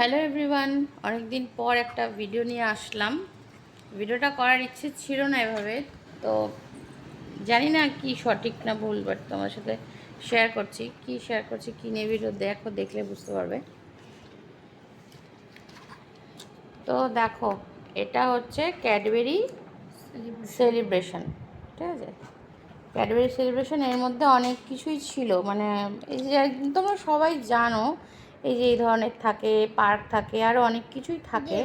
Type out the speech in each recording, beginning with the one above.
Hello everyone অনেকদিন পর একটা ভিডিও নিয়ে আসলাম। ভিডিওটা করার ইচ্ছে ছিল না এভাবে, তো জানি না কি সঠিক না ভুল বাট তোমার সাথে শেয়ার করছি। কি শেয়ার করছি, কী নিয়ে ভিডিও দেখো, দেখলে বুঝতে পারবে। তো দেখো, এটা হচ্ছে ক্যাডবেরি সেলিব্রেশন ঠিক আছে? ক্যাডবেরি সেলিব্রেশন এর মধ্যে অনেক কিছুই ছিল মানে তোমরা সবাই জানো এই যে এই ধরনের থাকে পার্ক থাকে আরও অনেক কিছুই থাকে।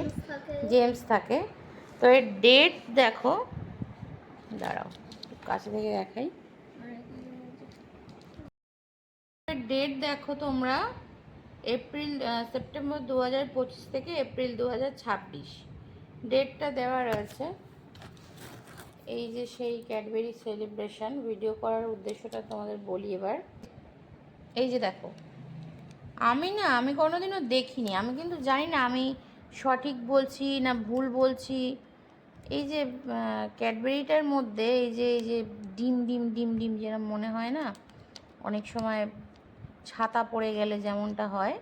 জেমস থাকে। তো এর ডেট দেখো। দাঁড়াও কাছে থেকে দেখাই। ডেট দেখো তোমরা এপ্রিল সেপ্টেম্বর দু হাজার পঁচিশ থেকে এপ্রিল দু হাজার ছাব্বিশ ডেটটা দেওয়া রয়েছে। এই যে সেই ক্যাডবেরি সেলিব্রেশন ভিডিও করার উদ্দেশ্যটা তোমাদের বলি এবার। এই যে দেখো আমি না, আমি কোনোদিনও দেখিনি। আমি কিন্তু জানি না আমি সঠিক বলছি না ভুল বলছি। এই যে ক্যাডবেরিটার মধ্যে এই যে এই যে ডিম ডিম ডিম ডিম যেরকম মনে হয় না, অনেক সময় ছাতা পড়ে গেলে যেমনটা হয়,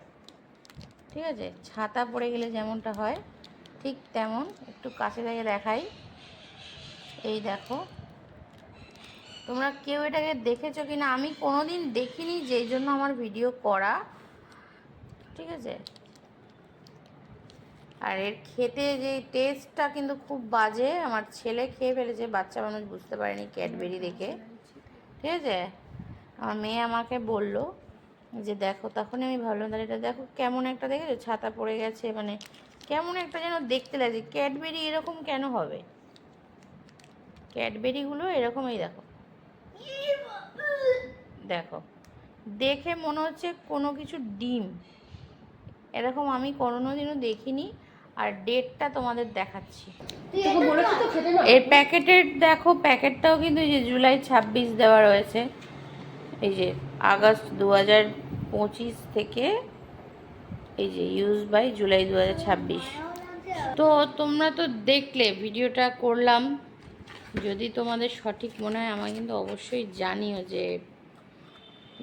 ঠিক আছে? ছাতা পড়ে গেলে যেমনটা হয়, ঠিক তেমন। একটু কাছে থেকে দেখাই। এই দেখো। তোমরা কেউ এটাকে দেখেছ কি না আমি কোনোদিন দেখিনি যেই জন্য আমার ভিডিও করা। ঠিক আছে? আর এর খেতে যে টেস্টটা কিন্তু খুব বাজে, আমার ছেলে খেয়ে ফেলেছে, বাচ্চা মানুষ বুঝতে পারেনি ক্যাডবেরি দেখে। ঠিক আছে? আমার মেয়ে আমাকে বলল যে, দেখো, তখনই আমি ভাবলাম, তাহলে এটা দেখো কেমন একটা দেখেছ? ছাতা পড়ে গেছে মানে কেমন একটা যেন দেখতে লাগছে। ক্যাডবেরি এরকম কেন হবে? ক্যাডবেরিগুলো এরকমই দেখো। দেখো, দেখে মনে হচ্ছে কোনো কিছু ডিম। এরকম আমি কোনোদিনও দেখিনি আর ডেটটা তোমাদের দেখাচ্ছি। এর প্যাকেটের দেখো প্যাকেটটাও কিন্তু এই যে জুলাই ছাব্বিশ দেওয়া রয়েছে। এই যে আগস্ট দু হাজার পঁচিশ থেকে এই যে ইউজ বাই জুলাই দু হাজার ছাব্বিশ। তো তোমরা তো দেখলে ভিডিওটা করলাম। যদি তোমাদের সঠিক মনে হয় আমাকে কিন্তু অবশ্যই জানিও যে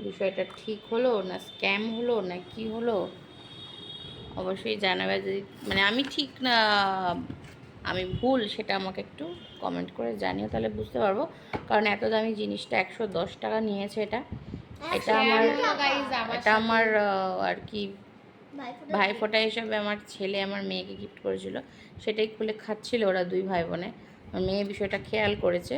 বিষয়টা ঠিক হলো না স্ক্যাম হলো না কি হলো। অবশ্যই জানাবে যদি মানে আমি ঠিক না আমি ভুল সেটা আমাকে একটু কমেন্ট করে জানিও তাহলে বুঝতে পারব। কারণ এত দামি জিনিসটা একশো দশ টাকা নিয়েছে এটা। এটা আমার এটা আমার আর কি ভাইফোঁটা হিসাবে আমার ছেলে আমার মেয়েকে গিফট করেছিল। সেটাই খুলে খাচ্ছিল ওরা দুই ভাই বোনে। আমার মেয়ে বিষয়টা খেয়াল করেছে।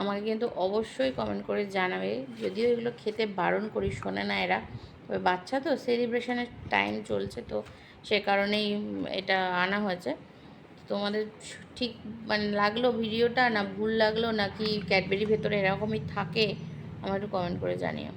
আমাকে কিন্তু অবশ্যই কমেন্ট করে জানাবে। যদিও এগুলো খেতে বারণ করি শোনে না এরা। তবে বাচ্চা তো সেলিব্রেশনের টাইম চলছে তো সে কারণেই এটা আনা হয়েছে। তোমাদের ঠিক মানে লাগল ভিডিওটা না ভুল লাগল নাকি ক্যাডবেরি ভেতরে এরকমই থাকে? আমার একটু কমেন্ট করে জানিও।